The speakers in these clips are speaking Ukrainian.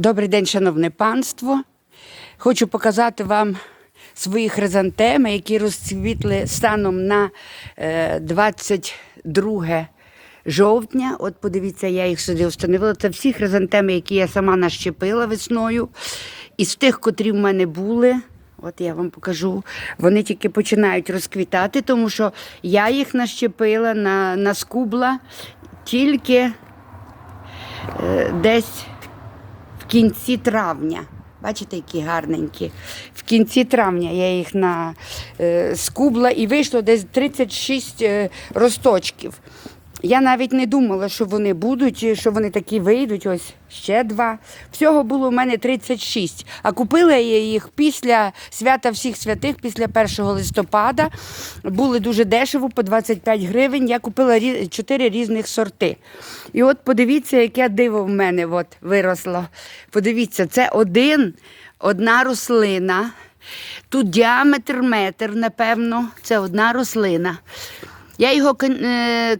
Добрий день, шановне панство. Хочу показати вам свої хризантеми, які розцвітли станом на е, 22 жовтня. От подивіться, я їх сюди встановила. Це всі хризантеми, які я сама нащепила весною. Із тих, котрі в мене були. От я вам покажу. Вони тільки починають розквітати, тому що я їх нащепила на, на скубла тільки е, десь кінці травня. Бачите, які гарненькі. В кінці травня я їх на е, скубла і вийшло десь 36 е, росточків. Я навіть не думала, що вони будуть, що вони такі вийдуть. Ось ще два. Всього було в мене 36. А купила я їх після свята всіх святих, після 1 листопада. Були дуже дешево, по 25 гривень. Я купила чотири різних сорти. І от подивіться, яке диво в мене от виросло. Подивіться, це один, одна рослина. Тут діаметр метр, напевно, це одна рослина. Я його,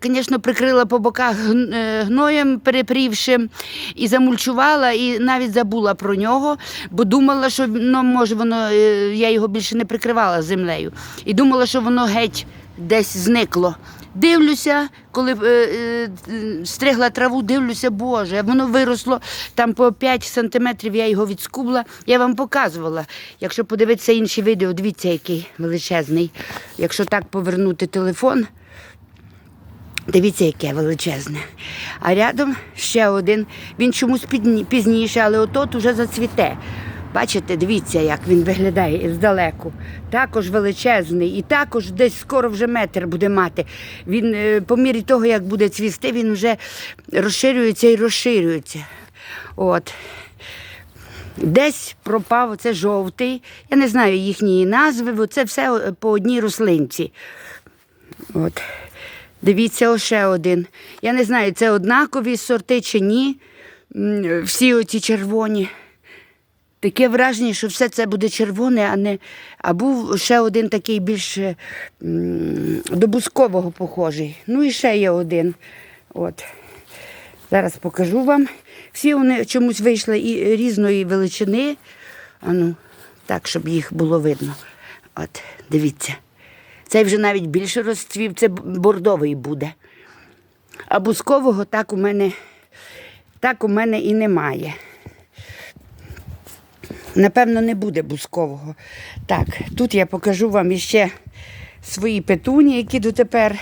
звісно, прикрила по боках е, гноєм перепрівшим і замульчувала, і навіть забула про нього, бо думала, що ну, може воно, е, я його більше не прикривала землею. І думала, що воно геть десь зникло. Дивлюся, коли е, е, стригла траву, дивлюся, Боже, воно виросло там по 5 сантиметрів, я його відскубла. Я вам показувала. Якщо подивитися інші відео, дивіться, який величезний. Якщо так повернути телефон, Дивіться, яке величезне. А рядом ще один. Він чомусь пізніше, але отот уже зацвіте. Бачите, дивіться, як він виглядає здалеку. Також величезний і також десь скоро вже метр буде мати. Він е, по мірі того, як буде цвісти, він вже розширюється і розширюється. От. Десь пропав оце жовтий. Я не знаю їхньої назви, бо це все е, по одній рослинці. От. Дивіться, ще один. Я не знаю, це однакові сорти чи ні. Всі оці червоні. Таке враження, що все це буде червоне, а не. А був ще один такий більш до бускового похожий. Ну і ще є один. От. Зараз покажу вам. Всі вони чомусь вийшли і різної величини. А так, щоб їх було видно. От, дивіться. Цей вже навіть більше розцвів, це бордовий буде. А бускового так у мене, так у мене і немає. Напевно, не буде бускового. Так, тут я покажу вам іще свої петуні, які дотепер.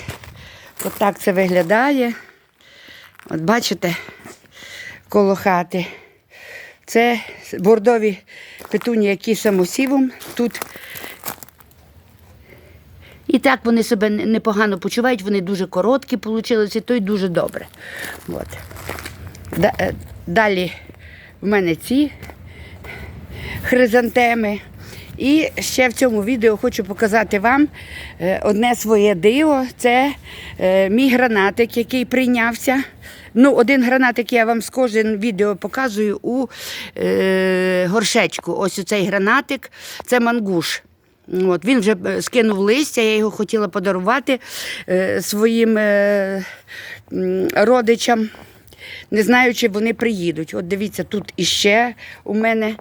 От це виглядає. От бачите, коло хати. Це бордові петуні, які самосівом. Тут і так вони себе непогано почувають, вони дуже короткі получилися, то й дуже добре. От. Е, Далі в мене ці хризантеми. І ще в цьому відео хочу показати вам е, одне своє диво. Це е, мій гранатик, який прийнявся. Ну, один гранатик я вам з кожен відео показую у е, горшечку. Ось оцей гранатик це мангуш. От, він вже е, скинув листя, я його хотіла подарувати е, своїм е, родичам. Не знаю, чи вони приїдуть. От дивіться, тут іще у мене,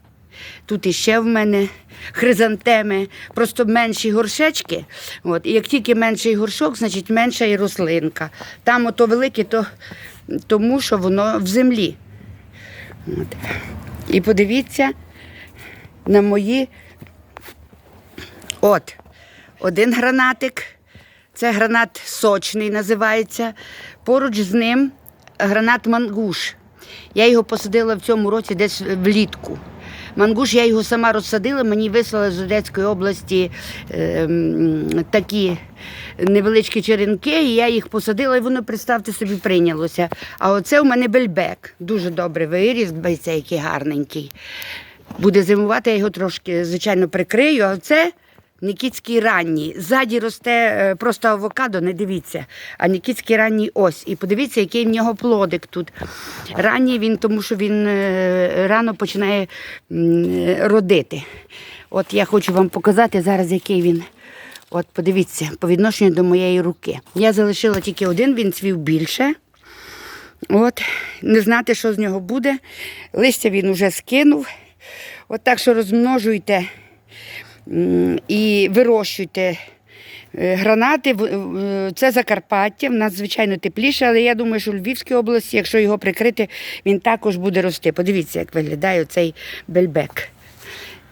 тут іще в мене хризантеми, просто менші горшечки. От, і як тільки менший горшок, значить менша і рослинка. Там ото велике, то тому що воно в землі. От. І подивіться на мої От, один гранатик. Це гранат сочний називається. Поруч з ним гранат мангуш. Я його посадила в цьому році десь влітку. Мангуш я його сама розсадила, мені вислали з Одеської області е, такі невеличкі черенки, і я їх посадила, і воно, представте собі, прийнялося. А оце у мене бельбек. Дуже добре виріс, бачите, який гарненький. Буде зимувати, я його трошки, звичайно, прикрию, а це Нікітський ранній. Ззаді росте е, просто авокадо, не дивіться. А Нікітський ранній ось. І подивіться, який в нього плодик тут. Ранній він, тому що він е, рано починає е, родити. От я хочу вам показати зараз, який він. От подивіться, по відношенню до моєї руки. Я залишила тільки один, він цвів більше. От, не знати, що з нього буде. Листя він уже скинув. От так що розмножуйте і вирощуйте е, гранати. Це Закарпаття, в нас звичайно тепліше, але я думаю, що в Львівській області, якщо його прикрити, він також буде рости. Подивіться, як виглядає цей бельбек.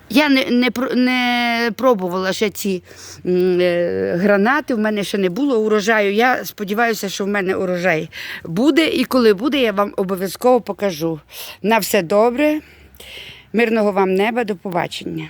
Я не, не, не пробувала ще ці е, гранати, в мене ще не було урожаю. Я сподіваюся, що в мене урожай буде. І коли буде, я вам обов'язково покажу. На все добре, мирного вам неба, до побачення.